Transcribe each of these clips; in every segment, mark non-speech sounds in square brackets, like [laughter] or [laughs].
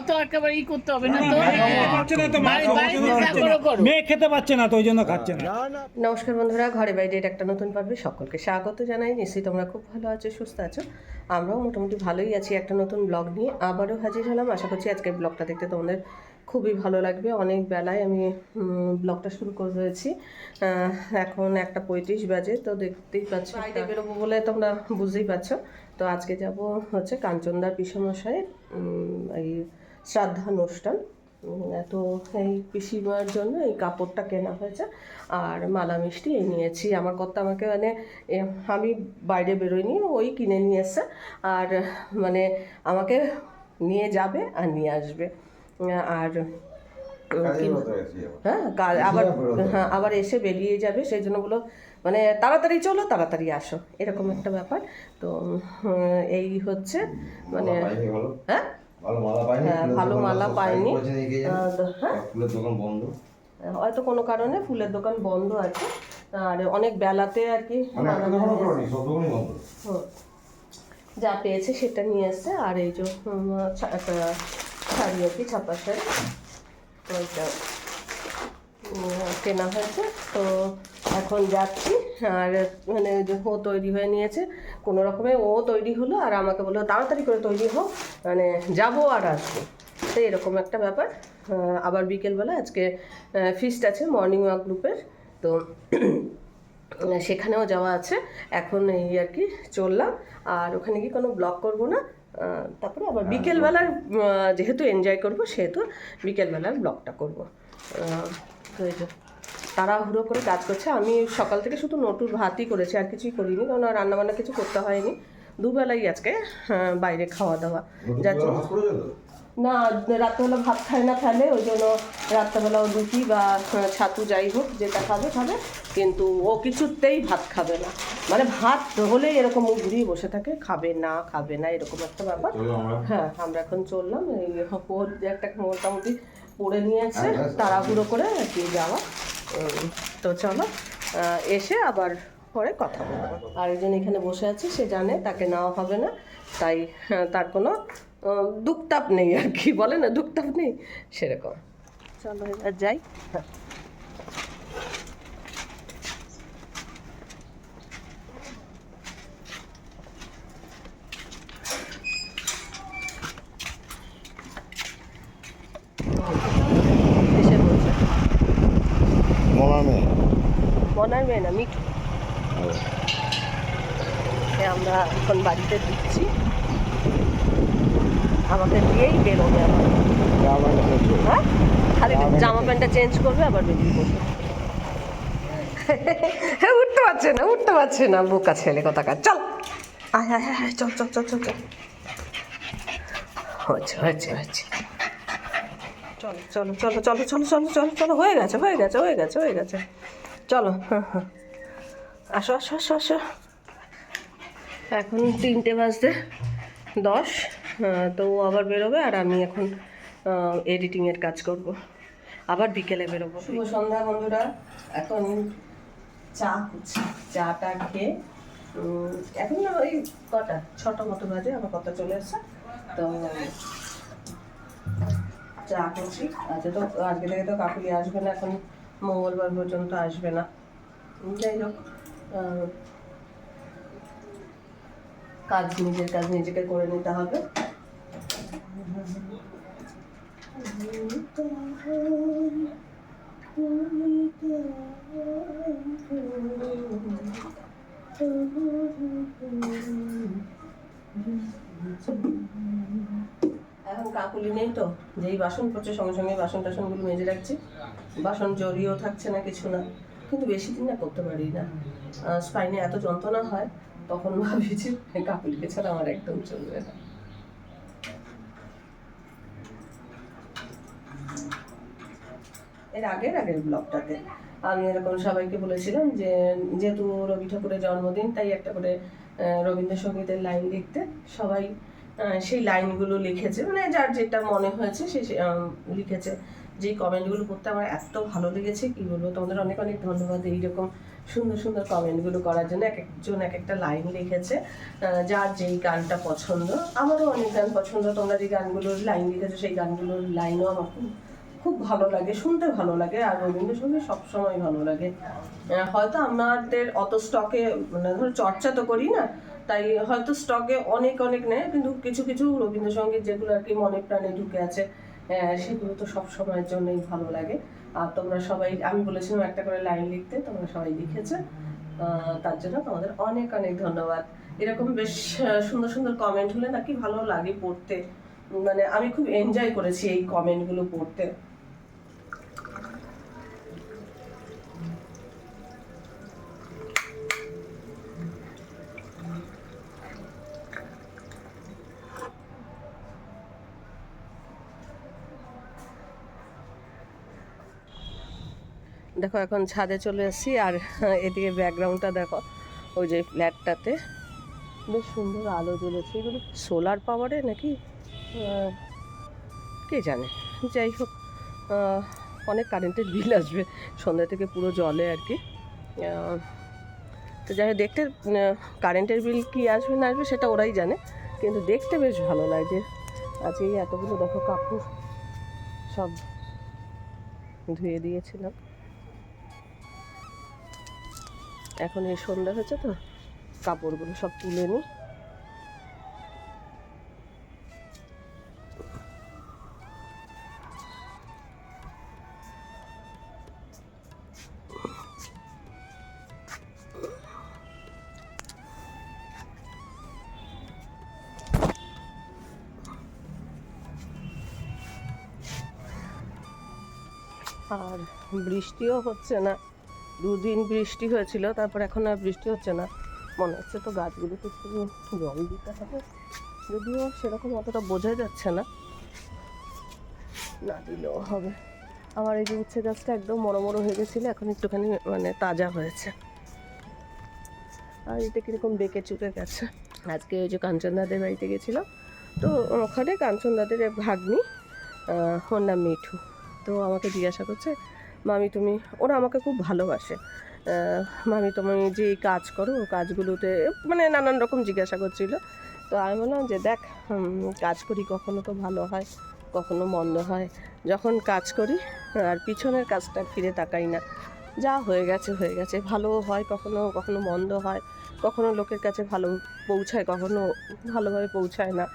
অত একেবারে ই করতে হবে না তো? করো। করো। মেয়ে খেতে পারছে না তো ওই জন্য খাচ্ছে না। নমস্কার বন্ধুরা ঘরে বাইরের একটা নতুন পর্বে সকলকে স্বাগত জানাই। নিশ্চয়ই তোমরা খুব ভালো আছো সুস্থ আছো। আমরাও মোটামুটি ভালোই আছি একটা নতুন ব্লগ নিয়ে। আবারও হাজির হলাম। আশা করছি আজকের ব্লগটা দেখতে তোমাদের খুবই ভালো লাগবে। অনেক বেলায় আমি ব্লগটা শুরু করেছি আহ, এখন একটা পঁয়ত্রিশ বাজে তো দেখতেই পাচ্ছ বাইরে বেরোবো বলে তোমরা বুঝতেই পারছ। তো আজকে যাব হচ্ছে কাঞ্চনদার পিসমশাইয়ের উম, এই শ্রাদ্ধা অনুষ্ঠান উম, তো এই পিসিমার জন্য এই কাপড়টা কেনা হয়েছে। আর মালা মিষ্টি এই নিয়েছি। আমার কর্তা আমাকে মানে আমি বাইরে বেরোইনি ওই কিনে নিয়ে এসছে। আর মানে আমাকে নিয়ে যাবে আর নিয়ে আসবে। আর হ্যাঁ কাল আবার হ্যাঁ আবার এসে বেরিয়ে যাবে। সেই জন্য বলো মানে তাড়াতাড়ি চলো তাড়াতাড়ি আসো। এরকম একটা ব্যাপার। তো এই হচ্ছে মানে হ্যাঁ? ভালো মালা পাইনি হ্যাঁ, হ্যাঁ। হ্যাঁ, হয়তো কোনো কারণে ফুলের দোকান বন্ধ আছে। আর অনেক বেলাতে আর কি যা পেয়েছে সেটা নিয়ে আসছে। আর এই যে শাড়ি আর কি ছাপা শাড়ি। ওইটা কেনা হয়েছে। তো এখন যাচ্ছি। আর মানে ও তৈরি হয়ে নিয়েছে। কোনো রকমে ও তৈরি হলো আর আমাকে বলল তাড়াতাড়ি করে তৈরি হোক মানে যাব আর আসব। তো এরকম একটা ব্যাপার। আবার বিকেলবেলা আজকে ফিস্ট আছে মর্নিং ওয়াক গ্রুপের তো [clears throat] সেখানেও যাওয়া আছে। এখন এই আর কি চললাম। আর ওখানে কি কোনো ব্লগ করব না। তারপরে আবার বিকেলবেলার যেহেতু এনজয় করব সেহেতু বিকেলবেলার ব্লগটা করব। তো এই তাড়াহুড়ো করে কাজ করছে। আমি সকাল থেকে শুধু নটুর ভাতই করেছি আর কিছুই করিনি কারণ রান্নাবান্না কিছু করতে হয়নি। দুবেলাই আজকে আহ, বাইরে খাওয়া দাওয়া। তো না রাত্রেবেলা ভাত খায় না ফেলে ওই জন্য রাত্রেবেলা ও রুটি বা ছাতু যাই হোক যেটা খাবে খাবে। কিন্তু ও কিছুতেই ভাত খাবে না। মানে ভাত হলেই এরকম মুখ ঘুরিয়ে বসে থাকে খাবে না খাবে না এরকম একটা ব্যাপার। হ্যাঁ আমরা এখন চললাম এই ওর যে একটা মোটামুটি পড়ে নিয়েছে তাড়াহুড়ো করে আর কি যাওয়া। তো চলো এসে আবার পরে কথা বলব। আর একজন এখানে বসে আছে সে জানে তাকে নেওয়া হবে না। তাই হ্যাঁ, তার কোনো দুকতাপ নেই আর কি বলে না দুকতাপ নেই সেরকম। চলো এবার যাই হ্যাঁ এসে বলছে মনে নেই মনার মেয়ে না মিঠু আমরা এখন বাড়িতে দিচ্ছি আমাকে দিয়েই বেরোবে আবার। হ্যাঁ? খালি জামা প্যান্টটা চেঞ্জ করবে আবার বেরিয়ে পড়বে। [laughs] হ্যাঁ উঠতে পারছে না উঠতে পারছে না। বোকা ছেলে কোথাকার চল। আয় আয় আয় আয়, চল চল চল চল চল। হচ্ছে হচ্ছে হচ্ছে চলো চলো চলো চলো চলো চলো চলো চলো হয়ে গেছে হয়ে গেছে হয়ে গেছে হয়ে গেছে। চলো। হ্যাঁ হ্যাঁ আসো আসো আসো আসো। এখন তিনটে বাজতে দশ তো ও আবার বেরোবে আর আমি এখন এডিটিংয়ের কাজ করব। আবার বিকেলে বেরোবো। শুভ সন্ধ্যা বন্ধুরা। এখন চা চাটা খেয়ে এখন ওই কটা, ছটা মতো বাজে, আমার কথা চলে এসছে তো চা করছি। আজকে তো আজকে থেকে তো কাকুলি আসবে না এখন। মঙ্গলবার পর্যন্ত আসবে না। যাই হোক কাজ নিজের কাজ নিজেকে করে নিতে হবে। এখন কাকুলি নেই তো, যেই বাসন পড়ছে সঙ্গে সঙ্গে বাসন টাসনগুলো মেজে রাখছি। বাসন জড়িয়েও থাকছে না কিছু না, কিন্তু বেশি দিন না করতে পারি না। স্পাইনে এত যন্ত্রণা হয়, তখন ভাবি যে কাকুলিকে ছাড়া আমার একদম চলবে না। এর আগের আগের ব্লগটাতে আমি এরকম সবাইকে বলেছিলাম যে, যেহেতু রবি ঠাকুরের জন্মদিন, তাই একটা করে রবীন্দ্রসঙ্গীতের লাইন লিখতে সবাই সেই লাইনগুলো লিখেছে। মানে যার যেটা মনে হয়েছে সে লিখেছে যে কমেন্টগুলো করতে আমার এত ভালো লেগেছে, কি বলব? তোমাদের অনেক অনেক ধন্যবাদ এইরকম সুন্দর সুন্দর কমেন্টগুলো করার জন্য। এক একজন এক একটা লাইন লিখেছে যার যেই গানটা পছন্দ। আমারও অনেক গান পছন্দ। তোমরা যে গানগুলোর লাইন লিখেছো, সেই গানগুলোর লাইনও আমার খুব খুব ভালো লাগে, শুনতে ভালো লাগে আর রবীন্দ্রসঙ্গীত সবসময় ভালো লাগে। হয়তো আমাদের অত স্টকে মানে ধরো চর্চা তো করি না তাই হয়তো স্টকে অনেক অনেক নেয়, কিন্তু কিছু কিছু রবীন্দ্রসঙ্গীত যেগুলো আর কি মনে প্রাণে ঢুকে আছে সেগুলো তো সব সময়ের জন্যই ভালো লাগে। আর তোমরা সবাই, আমি বলেছিলাম একটা করে লাইন লিখতে, তোমরা সবাই লিখেছে। তার জন্য তোমাদের অনেক অনেক ধন্যবাদ। এরকম বেশ সুন্দর সুন্দর কমেন্ট হলে নাকি ভালো লাগে পড়তে। মানে আমি খুব এনজয় করেছি এই কমেন্টগুলো পড়তে। দেখো, এখন ছাদে চলে এসেছি আর এদিকে ব্যাকগ্রাউন্ডটা দেখো, ওই যে ফ্ল্যাটটাতে। বেশ সুন্দর আলো জ্বলেছে। এগুলো সোলার পাওয়ারে নাকি? কে জানে? যাই হোক অনেক কারেন্টের বিল আসবে, সন্ধ্যা থেকে পুরো জলে আর কি। তো যাই হোক, দেখতে কারেন্টের বিল কি আসবে না আসবে সেটা ওরাই জানে, কিন্তু দেখতে বেশ ভালো লাগছে আজকে এই এতগুলো, দেখো, কাপড় সব ধুয়ে দিয়েছিলাম। এখন এই সন্ধ্যা হয়েছে তো কাপড়গুলো সব তুলে নিই আর বৃষ্টিও হচ্ছে না। দুদিন বৃষ্টি হয়েছিল, তারপর এখন আর বৃষ্টি হচ্ছে না। মনে হচ্ছে তো গাছগুলোকে একটু জল দিতে হবে। যদিও সেরকম অতটা বোঝা যাচ্ছে না। না দিলেও হবে। আমার এই যে উচ্ছে গাছটা একদম মরো মরো হয়ে গেছিল, এখন একটুখানি মানে তাজা হয়েছে। আর এটা কীরকম বেঁকে চুকে গেছে। আজকে ওই যে কাঞ্চন দাদের বাড়িতে গেছিলাম। তো ওখানে কাঞ্চন দাদের ভাগ্নি ওর নাম মিঠু। তো আমাকে জিজ্ঞাসা করছে মামি তুমি, ওরা আমাকে খুব ভালোবাসে। মামি তুমি যে কাজ করো কাজগুলোতে মানে নানান রকম জিজ্ঞাসা করছিল। তো আমি বললাম যে দেখ কাজ করি কখনো তো ভালো হয়, কখনো মন্দ হয়। যখন কাজ করি, আর পিছনের কাজটা ফিরে তাকাই না। যা হয়ে গেছে হয়ে গেছে। ভালো হয় কখনো কখনো মন্দ হয়। কখনো লোকের কাছে ভালো পৌঁছায়, কখনো ভালোভাবে পৌঁছায় না।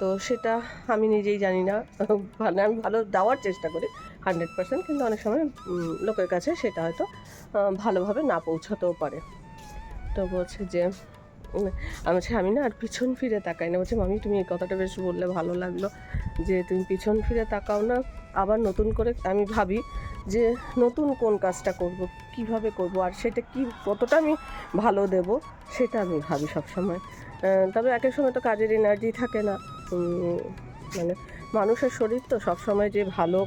তো সেটা আমি নিজেই জানি না। [laughs] মানে আমি ভালো দেওয়ার চেষ্টা করি। হান্ড্রেড পার্সেন্ট, কিন্তু অনেক সময় লোকের কাছে সেটা হয়তো ভালোভাবে না পৌঁছাতেও পারে। তো বলছে যে আমি আমি না আর পিছন ফিরে তাকাই না। বলছে, মামি, তুমি এই কথাটা বেশ বললে, ভালো লাগল যে, তুমি পিছন ফিরে তাকাও না। আবার নতুন করে আমি ভাবি যে, নতুন কোন কাজটা করব, কীভাবে করব, আর সেটা কি, কতটা আমি ভালো দেব, সেটা আমি ভাবি সবসময়। তবে একের সময় তো কাজের এনার্জি থাকে না। মানে মানুষের শরীর তো সবসময় যে ভালো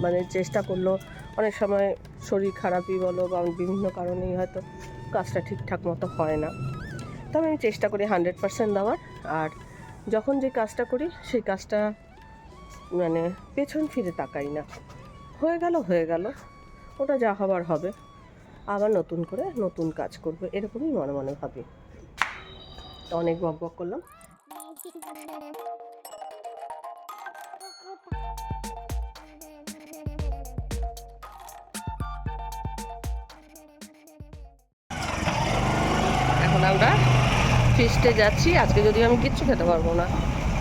মানে চেষ্টা করল। অনেক সময় শরীর খারাপই বলো বা বিভিন্ন কারণেই হয়তো কাজটা ঠিকঠাক মতো হয় না। তবে আমি চেষ্টা করি হান্ড্রেড পার্সেন্ট দেওয়ার। আর যখন যে কাজটা করি, সেই কাজটা মানে পেছন ফিরে তাকাই না। হয়ে গেল হয়ে গেল। ওটা যা হবার হবে। আবার নতুন করে নতুন কাজ করব, এরকমই মনে মনে ভাবি। অনেক বক বক করলাম। আমরা ফিস্টে যাচ্ছি আজকে যদি আমি কিচ্ছু খেতে পারব না।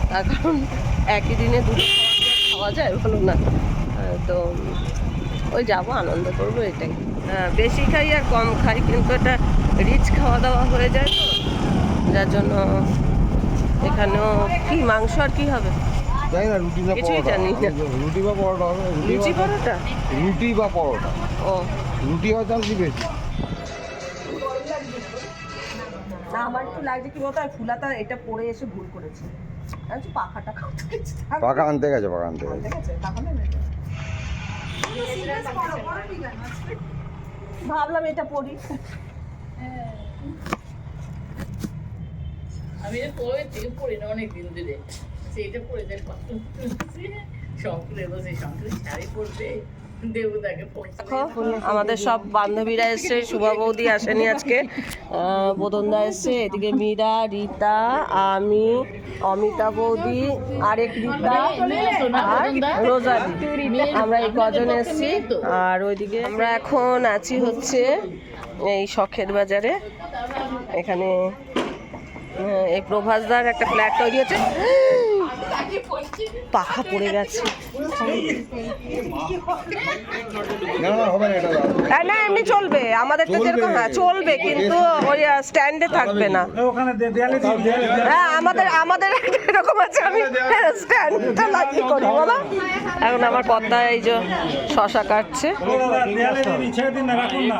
তার কারণ একই দিনে দুটো খাওয়া যায় বলো না। তো ওই যাব আনন্দ করব এটাই। হ্যাঁ, বেশি খাই আর কম খাই কিন্তু এটা রিচ খাওয়া দাওয়া হয়ে যায় তো। যার জন্য এখানেও কি মাংস আর কি হবে? জানি না রুটি কিছুই জানি না। রুটি বা পরোটা হবে লুচি পরোটা? রুটি বা পরোটা। ও। রুটি হয় চান্স বেশি। না আমার একটু লাগছে কি বলতো ফুলাতা এটা পরে এসে ভুল করেছে। পাখাটা খাওয়া পাকা আনতে গেছে পাকা আনতে গেছে। ঠিক আছে ভাবলাম এটা পড়ি আমি এটা পরে থেকে পড়ি না অনেক দিন ধরে সেইটা পরে যাই কষ্ট শঙ্কুল এলো সেই শঙ্কুল শাড়ি পরবে। দেখো আমাদের সব বান্ধবীরা এসছে শুভা বৌদি আসেনি আজকে। আহ, বোদনদা এসছে এদিকে মীরা রীতা আমি অমিতা বৌদি আরেক রীতা আর রোজালি আমরা এই কজন এসছি। আর ওইদিকে আমরা এখন আছি হচ্ছে এই শখের বাজারে। এখানে এই প্রভাসদার একটা ফ্ল্যাট তৈরি হচ্ছে। পাখা পড়ে গেছে। না না হবে না এটা দাও। হ্যাঁ, না এমনি চলবে। আমাদের তো যেরকম হ্যাঁ চলবে কিন্তু ওই স্ট্যান্ডে থাকবে না। হ্যাঁ আমাদের আমাদের একটা এরকম আছে আমি স্ট্যান্ডটা লাগিয়ে করি বলো। এখন আমার পদ্মা এই যে শশা কাটছে। ও দাদা, দেয়ালে দিন, ছেড়ে দিন না, রাখুন না।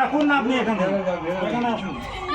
রাখুন না আপনি এখানে। এখানে আসুন।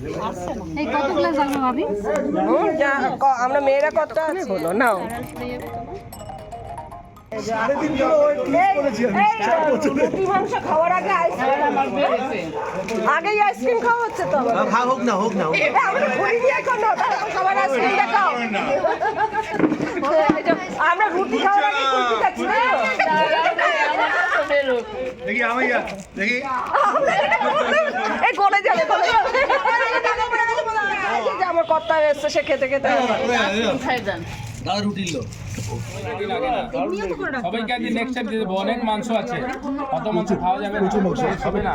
এই কত গ্লাস ভাবি? আমরা মেয়েরা কত নাও আগেই আইসক্রিম খাওয়া হচ্ছে তো হোক না হোক না আমরা রুটি খাওয়ার আগে কুলফি খাচ্ছি তো। এই গলে যাবে গলে যাবে। যে আমার কর্তা এসছে সে খেতে খেতে খাই দেন সবাইকে আজ নেক্সট টাইম দিয়ে দেবো অনেক মাংস আছে। কত মাংস খাওয়া যাবে? প্রচুর মাংস। হবে না।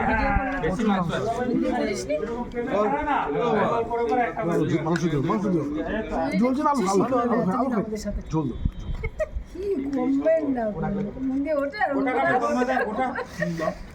বেশি মাংস আছে। একেবারে ই করতে হবে না তো পাচ্ছে না তো মাংস, বাড়ি- ওই ওটা না। করো।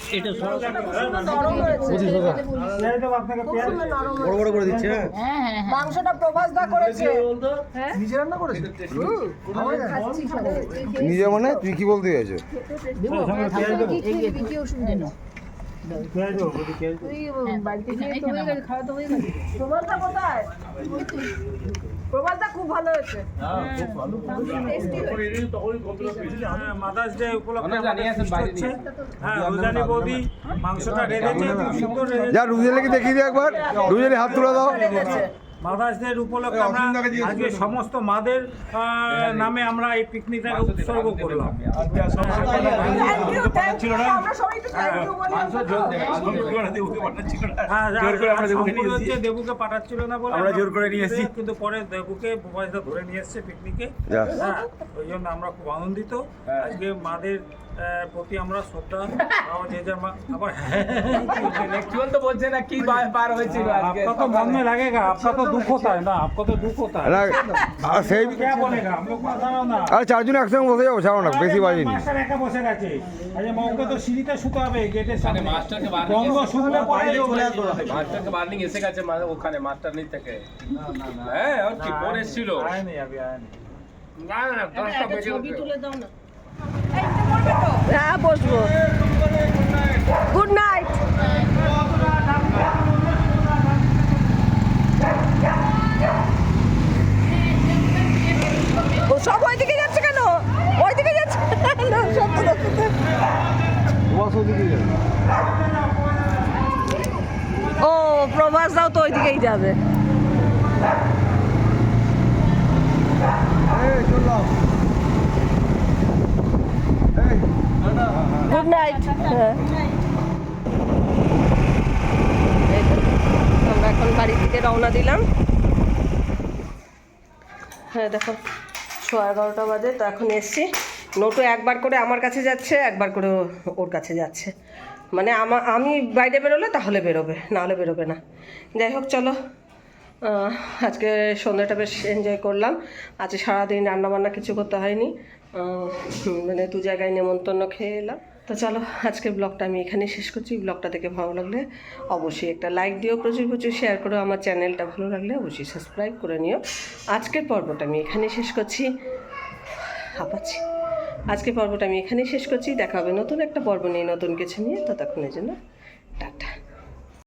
হয়ে বড় বড় করে দিচ্ছে মাংসটা প্রভাস দা করেছে। নিজে মানে তুই কি বলতে চাইছো? হয়ে গেছে খাওয়া তো হয়ে দা কোথায়? খুব ভালো হয়েছে। মাদার্স ডে উপলক্ষে হচ্ছে। হ্যাঁ বৌদি মাংসটা রেঁধেছে খুব সুন্দর যা রুজেলিকে দেখিয়ে দিও একবার। রুজেলি হাত তুলে দাও। মাদার্স ডে উপলক্ষে আমরা আজকে সমস্ত মাদের নামে আমরা এই পিকনিকটাকে উৎসর্গ করলাম। হ্যাঁ, দেবুকে পাঠাচ্ছিল না বলে আমরা জোর করে নিয়ে এসেছি। কিন্তু পরে দেবুকে প্রবাসদা ধরে নিয়ে এসছে পিকনিকে হ্যাঁ ওই জন্য আমরা খুব আনন্দিত। আজকে মাদের প্রতি আমরা শ্রদ্ধা আর যে যার মা আবার অ্যাকচুয়াল [laughs] তো বলছে না কি বা- পার হয়েছিল আজকে आपका तो मन में लगेगा आपका तो दुख होता है ना आपका तो दुख होता है না, আর সেই क्या बोलेगा हम लोग बताओ ना আরে চারজন একসঙ্গে বসে যাবো ছাড়ো না বেশি বাজিনি মাস্টার একা বসে গেছে আচ্ছা মৌকে তো সিঁড়িতে শুতে হবে গেটের সামনে মাস্টারকে বার বঙ্গ শুনলে পরে মাস্টারকে বার্নিং এসে গেছে মা- ওখানে মাস্টার নেই থেকে হ্যাঁ আর কি ফোন এসেছিল আয় নেই আবি আয় নেই না না দশটা বেজে ছবি তুলে দাও না হ্যাঁ বসবো। গুড নাইট ও সব ওইদিকে যাচ্ছে কেন? ওইদিকে যাচ্ছে। ও প্রভাস দাও তো ওইদিকেই যাবে। হ্যাঁ এই তো, আমরা এখন বাড়ি থেকে রওনা দিলাম। হ্যাঁ দেখো সোয়া এগারোটা বাজে তো এখন এসছি। নোটু একবার করে আমার কাছে যাচ্ছে একবার করে ওর কাছে যাচ্ছে। মানে আমা আমি বাইরে বেরোলে তাহলে বেরোবে নাহলে বেরোবে না। যাই হোক চলো। আজকে সন্ধ্যাটা বেশ এনজয় করলাম। আজকে সারাদিন রান্নাবান্না কিছু করতে হয়নি। মানে দু জায়গায় নেমন্তন্ন খেয়ে এলাম। তো চলো, আজকের ব্লগটা আমি এখানেই শেষ করছি। ব্লগটা দেখে ভালো লাগলে অবশ্যই একটা লাইক দিও, প্রচুর প্রচুর শেয়ার করো। আমার চ্যানেলটা ভালো লাগলে অবশ্যই সাবস্ক্রাইব করে নিও। আজকের পর্বটা আমি এখানেই শেষ করছি। হাঁপাচ্ছি আজকের পর্বটা আমি এখানেই শেষ করছি। দেখা হবে নতুন একটা পর্ব নিয়ে, নতুন কিছু নিয়ে। ততক্ষণের জন্য